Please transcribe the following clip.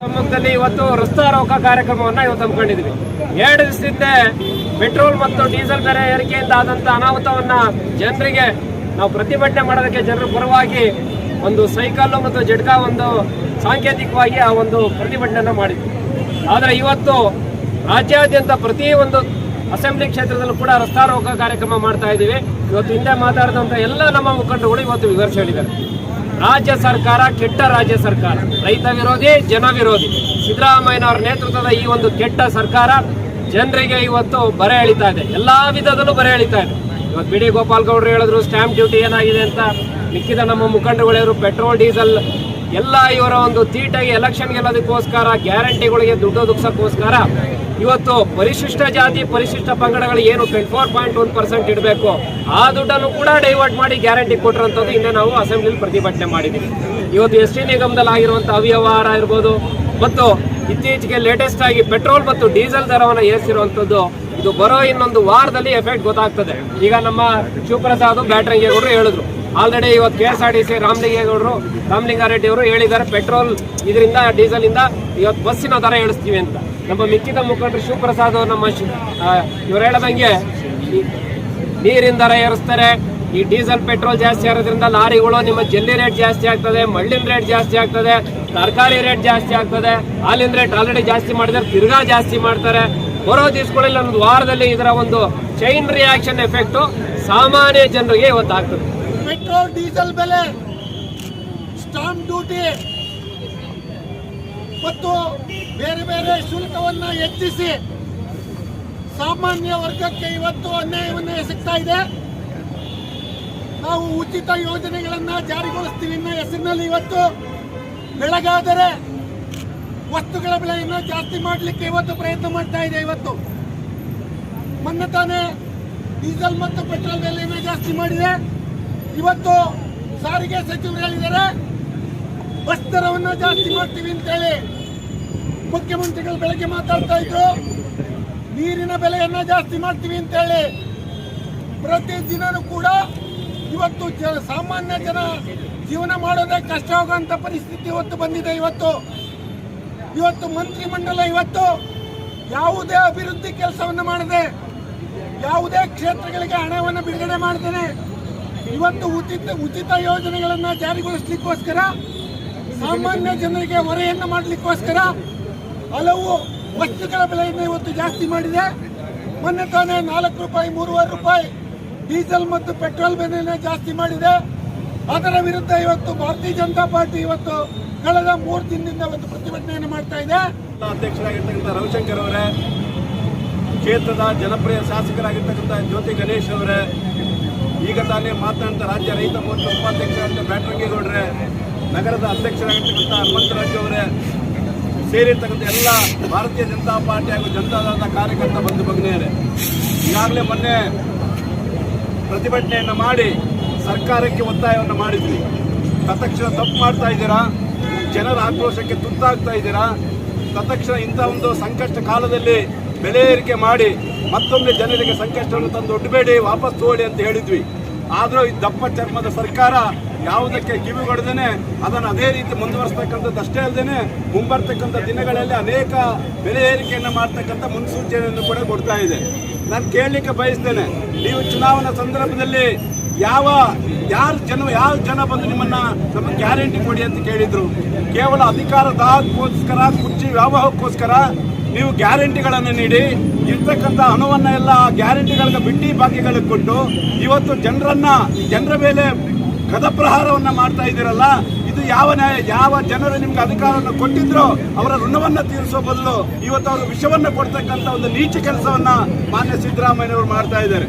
ಶಿವಮೊಗ್ಗದಲ್ಲಿ ಇವತ್ತು ರಸ್ತಾರೋಕ ಕಾರ್ಯಕ್ರಮವನ್ನ ಇವತ್ತು ಹಮ್ಮಿಕೊಂಡಿದ್ವಿ ಎರಡು ದಿವಸದಿಂದ ಪೆಟ್ರೋಲ್ ಮತ್ತು ಡೀಸೆಲ್ ಬೆಲೆ ಏರಿಕೆಯಿಂದ ಆದಂತ ಅನಾಹುತವನ್ನ ಜನರಿಗೆ ನಾವು ಪ್ರತಿಭಟನೆ ಮಾಡೋದಕ್ಕೆ ಜನರ ಪರವಾಗಿ ಒಂದು ಸೈಕಲ್ ಮತ್ತು ಜಡ್ಕ ಒಂದು ಸಾಂಕೇತಿಕವಾಗಿ ಆ ಒಂದು ಪ್ರತಿಭಟನೆ ಮಾಡಿದ್ವಿ. ಆದರೆ ಇವತ್ತು ರಾಜ್ಯಾದ್ಯಂತ ಪ್ರತಿ ಒಂದು ಅಸೆಂಬ್ಲಿ ಕ್ಷೇತ್ರದಲ್ಲೂ ಕೂಡ ರಸ್ತಾರೋಕ ಕಾರ್ಯಕ್ರಮ ಮಾಡ್ತಾ ಇದ್ದೀವಿ. ಇವತ್ತು ಹಿಂದೆ ಮಾತಾಡಿದಂಥ ಎಲ್ಲ ನಮ್ಮ ಮುಖಂಡರುಗಳು ಇವತ್ತು ವಿವರಿಸಿ ಹೇಳಿದ್ದಾರೆ. ರಾಜ್ಯ ಸರ್ಕಾರ, ಕೆಟ್ಟ ರಾಜ್ಯ ಸರ್ಕಾರ, ರೈತ ವಿರೋಧಿ, ಜನ ವಿರೋಧಿ. ಸಿದ್ದರಾಮಯ್ಯನವರ ನೇತೃತ್ವದ ಈ ಒಂದು ಕೆಟ್ಟ ಸರ್ಕಾರ ಜನರಿಗೆ ಇವತ್ತು ಬರೆ ಎಳಿತಾ ಇದೆ. ಎಲ್ಲ ವಿಧದಲ್ಲೂ ಬರೆ ಎಳಿತಾ ಇದೆ. ಇವತ್ತು ಬಿ ಡಿ ಗೋಪಾಲ್ ಗೌಡ್ರು ಹೇಳಿದ್ರು, ಸ್ಟ್ಯಾಂಪ್ ಡ್ಯೂಟಿ ಏನಾಗಿದೆ ಅಂತ. ಮಿಕ್ಕಿದ ನಮ್ಮ ಮುಖಂಡರುಗಳು ಪೆಟ್ರೋಲ್, ಡೀಸೆಲ್ ಎಲ್ಲ ಇವರ ಒಂದು ತೀಟಾಗಿ ಎಲೆಕ್ಷನ್ ಗೆಲ್ಲೋದಕ್ಕೋಸ್ಕರ ಗ್ಯಾರಂಟಿಗಳಿಗೆ ದುಡ್ಡು ದುಕ್ಸಕ್ಕೋಸ್ಕರ ಇವತ್ತು ಪರಿಶಿಷ್ಟ ಜಾತಿ, ಪರಿಶಿಷ್ಟ ಪಂಗಡಗಳು ಏನು twenty four point one percent ಇಡಬೇಕು, ಆ ದುಡ್ಡನ್ನು ಕೂಡ ಡೈವರ್ಟ್ ಮಾಡಿ ಗ್ಯಾರಂಟಿ ಕೊಟ್ಟಿರೋಂಥದ್ದು ಹಿಂದೆ ನಾವು ಅಸೆಂಬ್ಲಿಲಿ ಪ್ರತಿಭಟನೆ ಮಾಡಿದ್ದೀವಿ. ಇವತ್ತು ಎಸ್ ಟಿ ನಿಗಮದಲ್ಲಿ ಆಗಿರುವಂಥ ಅವ್ಯವಹಾರ ಇರ್ಬೋದು, ಮತ್ತು ಇತ್ತೀಚೆಗೆ ಲೇಟೆಸ್ಟ್ ಆಗಿ ಪೆಟ್ರೋಲ್ ಮತ್ತು ಡೀಸೆಲ್ ದರವನ್ನು ಏರಿಸಿರುವಂಥದ್ದು, ಇದು ಬರೋ ಇನ್ನೊಂದು ವಾರದಲ್ಲಿ ಎಫೆಕ್ಟ್ ಗೊತ್ತಾಗ್ತದೆ. ಈಗ ನಮ್ಮ ಶಿವಪ್ರಸಾದ್ ಬ್ಯಾಟ್ರಂಗೇಗೌಡರು ಹೇಳಿದ್ರು ಆಲ್ರೆಡಿ ಇವತ್ತು K S R T C ರಾಮಲಿಂಗೇಗೌಡರು Ramalinga Reddy ಅವರು ಹೇಳಿದ್ದಾರೆ, ಪೆಟ್ರೋಲ್ ಇದರಿಂದ ಡೀಸೆಲ್ ಇಂದ ಇವತ್ತು ಬಸ್ಸಿನ ದರ ಇಳಿಸ್ತೀವಿ ಅಂತ. ನಮ್ಮ ಮಿಕ್ಕಿದ ಮುಖಂಡರು ಶಿವಪ್ರಸಾದ್ ಅವರು ನಮ್ಮ ಇವರು ಹೇಳದಂಗೆ ನೀರಿನ ದರ ಏರಿಸ್ತಾರೆ, ಈ ಡೀಸೆಲ್, ಪೆಟ್ರೋಲ್ ಜಾಸ್ತಿ ಆಗೋದ್ರಿಂದ ಲಾರಿಗಳು ನಿಮ್ಮ ಜಲ್ಲಿ ರೇಟ್ ಜಾಸ್ತಿ ಆಗ್ತದೆ, ಮಳ್ಳಿನ ರೇಟ್ ಜಾಸ್ತಿ ಆಗ್ತದೆ, ತರಕಾರಿ ರೇಟ್ ಜಾಸ್ತಿ ಆಗ್ತದೆ, ಹಾಲಿನ ರೇಟ್ ಆಲ್ರೆಡಿ ಜಾಸ್ತಿ ಮಾಡಿದರೆ ತಿರ್ಗಾ ಜಾಸ್ತಿ ಮಾಡ್ತಾರೆ. ಬರೋ ದಿವಸಗಳಲ್ಲಿ ಒಂದು ವಾರದಲ್ಲಿ ಇದರ ಒಂದು ಚೈನ್ ರಿಯಾಕ್ಷನ್ ಎಫೆಕ್ಟು ಸಾಮಾನ್ಯ ಜನರಿಗೆ ಇವತ್ತು ಆಗ್ತದೆ. ಪೆಟ್ರೋಲ್, ಡೀಸೆಲ್ ಬೆಲೆ, ಸ್ಟಾಂಪ್ ಡ್ಯೂಟಿ ಮತ್ತು ಬೇರೆ ಬೇರೆ ಶುಲ್ಕವನ್ನು ಹೆಚ್ಚಿಸಿ ಸಾಮಾನ್ಯ ವರ್ಗಕ್ಕೆ ಇವತ್ತು ಅನ್ಯಾಯವನ್ನು ಎಸಗ್ತಾ ಇದೆ. ನಾವು ಉಚಿತ ಯೋಜನೆಗಳನ್ನು ಜಾರಿಗೊಳಿಸ್ತೀವಿ ಅನ್ನೋ ಹೆಸರಿನಲ್ಲಿ ಇವತ್ತು ಬೆಳಗಾದರೆ ವಸ್ತುಗಳ ಬೆಲೆಯನ್ನು ಜಾಸ್ತಿ ಮಾಡಲಿಕ್ಕೆ ಇವತ್ತು ಪ್ರಯತ್ನ ಮಾಡ್ತಾ ಇದೆ ಇವತ್ತು. ಮೊನ್ನೆ ತಾನೇ ಡೀಸೆಲ್ ಮತ್ತು ಪೆಟ್ರೋಲ್ ಬೆಲೆಯನ್ನು ಜಾಸ್ತಿ ಮಾಡಿದೆ. ಇವತ್ತು ಸಾರಿಗೆ ಸಚಿವರು ಹೇಳಿದ್ದಾರೆ ಬಸ್ ದರವನ್ನು ಜಾಸ್ತಿ ಮಾಡ್ತೀವಿ ಅಂತೇಳಿ ಮುಖ್ಯಮಂತ್ರಿಗಳು ಬೆಳಗ್ಗೆ ಮಾತಾಡ್ತಾ ಇದ್ರು. ನೀರಿನ ಬೆಲೆಯನ್ನ ಜಾಸ್ತಿ ಮಾಡ್ತೀವಿ ಅಂತೇಳಿ ಪ್ರತಿ ದಿನನೂ ಕೂಡ ಇವತ್ತು ಸಾಮಾನ್ಯ ಜನ ಜೀವನ ಮಾಡೋದೇ ಕಷ್ಟ ಆಗುವಂತ ಪರಿಸ್ಥಿತಿ ಇವತ್ತು ಬಂದಿದೆ ಇವತ್ತು. ಇವತ್ತು ಮಂತ್ರಿಮಂಡಲ ಇವತ್ತು ಯಾವುದೇ ಅಭಿವೃದ್ಧಿ ಕೆಲಸವನ್ನು ಮಾಡದೆ ಯಾವುದೇ ಕ್ಷೇತ್ರಗಳಿಗೆ ಹಣವನ್ನು ಬಿಡುಗಡೆ ಮಾಡ್ತೇನೆ ಇವತ್ತು ಉಚಿತ ಉಚಿತ ಯೋಜನೆಗಳನ್ನು ಜಾರಿಗೊಳಿಸ್ಲಿಕ್ಕೋಸ್ಕರ ಸಾಮಾನ್ಯ ಜನರಿಗೆ ಹೊರೆಯನ್ನು ಮಾಡಲಿಕ್ಕೋಸ್ಕರ ಹಲವು ವಸ್ತುಗಳ ಬೆಲೆಯನ್ನು ಇವತ್ತು ಜಾಸ್ತಿ ಮಾಡಿದೆ. ಮೊನ್ನೆ ತಾನೇ ನಾಲ್ಕು ರೂಪಾಯಿ, ಮೂರುವರೆ ರೂಪಾಯಿ ಡೀಸೆಲ್ ಮತ್ತು ಪೆಟ್ರೋಲ್ ಬೆಲೆಯನ್ನು ಜಾಸ್ತಿ ಮಾಡಿದೆ. ಅದರ ವಿರುದ್ಧ ಇವತ್ತು ಭಾರತೀಯ ಜನತಾ ಪಾರ್ಟಿ ಇವತ್ತು ಕಳೆದ ಮೂರು ದಿನದಿಂದ ಒಂದು ಪ್ರತಿಭಟನೆಯನ್ನು ಮಾಡ್ತಾ ಇದೆ. ಅಧ್ಯಕ್ಷರಾಗಿರ್ತಕ್ಕಂಥ ರವಿಶಂಕರ್ ಅವರೇ, ಕ್ಷೇತ್ರದ ಜನಪ್ರಿಯ ಶಾಸಕರಾಗಿರ್ತಕ್ಕಂಥ ಜ್ಯೋತಿ ಗಣೇಶ್ ಅವರೇ ಈಗ ತಾನೇ ರಾಜ್ಯ ರೈತ ಮೋರ್ಚಾ ಉಪಾಧ್ಯಕ್ಷರಾಗಿದ್ದ ಬ್ಯಾಟ್ರಂಗೇಗೌಡ್ರೆ, ನಗರದ ಅಧ್ಯಕ್ಷರಾಗಿರ್ತಕ್ಕಂಥ ಹನುಮಂತರಾಜು ಅವರೇ ಸೇರಿರ್ತಕ್ಕಂಥ ಎಲ್ಲ ಭಾರತೀಯ ಜನತಾ ಪಾರ್ಟಿ ಹಾಗೂ ಜನತಾದಳದ ಕಾರ್ಯಕರ್ತ ಬಂಧು ಭಗ್ನಿಯರೇ, ಈಗಾಗಲೇ ಮೊನ್ನೆ ಪ್ರತಿಭಟನೆಯನ್ನು ಮಾಡಿ ಸರ್ಕಾರಕ್ಕೆ ಒತ್ತಾಯವನ್ನು ಮಾಡಿದ್ವಿ. ತತ್ಕ್ಷಣ ತಪ್ಪು ಮಾಡ್ತಾ ಇದ್ದೀರಾ? ಜನರ ಆಕ್ರೋಶಕ್ಕೆ ತುತ್ತಾಗ್ತಾ ಇದ್ದೀರಾ? ತತ್ಕ್ಷಣ ಇಂಥ ಒಂದು ಸಂಕಷ್ಟ ಕಾಲದಲ್ಲಿ ಬೆಲೆ ಏರಿಕೆ ಮಾಡಿ ಮತ್ತೊಮ್ಮೆ ಜನರಿಗೆ ಸಂಕಷ್ಟವನ್ನು ತಂದು ಒಡ್ಡಬೇಡಿ ವಾಪಸ್ ತಗೊಳ್ಳಿ ಅಂತ ಹೇಳಿದ್ವಿ. ಆದರೂ ಈ ದಪ್ಪ ಚರ್ಮದ ಸರ್ಕಾರ ಯಾವುದಕ್ಕೆ ಕಿವಿಗೊಡದೇನೆ ಅದನ್ನು ಅದೇ ರೀತಿ ಮುಂದುವರಿಸ್ತಕ್ಕಂಥದ್ದು ಅಷ್ಟೇ ಅಲ್ಲದೆ ಮುಂಬರ್ತಕ್ಕಂಥ ದಿನಗಳಲ್ಲಿ ಅನೇಕ ಬೆಲೆ ಏರಿಕೆಯನ್ನು ಮಾಡ್ತಕ್ಕಂಥ ಮುನ್ಸೂಚನೆಯನ್ನು ಕೂಡ ಕೊಡ್ತಾ ಇದೆ. ನಾನು ಕೇಳಲಿಕ್ಕೆ ಬಯಸ್ತೇನೆ, ನೀವು ಚುನಾವಣಾ ಸಂದರ್ಭದಲ್ಲಿ ಯಾವ, ಯಾರು ಜನ ಯಾವ ಜನ ಬಂದು ನಿಮ್ಮನ್ನ ನಮ್ಮ ಗ್ಯಾರಂಟಿ ಕೊಡಿ ಅಂತ ಕೇಳಿದ್ರು. ಕೇವಲ ಅಧಿಕಾರದಾಗೋಸ್ಕರ ಕುರ್ಚಿ ವ್ಯಾಮೋಹಕ್ಕೋಸ್ಕರ ನೀವು ಗ್ಯಾರಂಟಿಗಳನ್ನು ನೀಡಿ ಇರ್ತಕ್ಕಂಥ ಹಣವನ್ನು ಎಲ್ಲ ಗ್ಯಾರಂಟಿಗಳಿಗೆ ಬಿಟ್ಟಿ ಬಾಕಿಗಳಿಗೆ ಕೊಟ್ಟು ಇವತ್ತು ಜನರನ್ನ ಜನರ ಮೇಲೆ ಗದಪ್ರಹಾರವನ್ನು ಮಾಡ್ತಾ ಇದ್ದೀರಲ್ಲ, ಇದು ಯಾವ ನ್ಯಾಯ, ಯಾವ ಜನರು ನಿಮ್ಗೆ ಅಧಿಕಾರವನ್ನು ಕೊಟ್ಟಿದ್ರೋ ಅವರ ಋಣವನ್ನ ತೀರಿಸೋ ಬದಲು ಇವತ್ತು ಅವರು ವಿಷವನ್ನು ಕೊಡ್ತಕ್ಕಂಥ ಒಂದು ನೀಚ ಕೆಲಸವನ್ನ ಮಾನ್ಯ ಸಿದ್ದರಾಮಯ್ಯನವರು ಮಾಡ್ತಾ ಇದ್ದಾರೆ.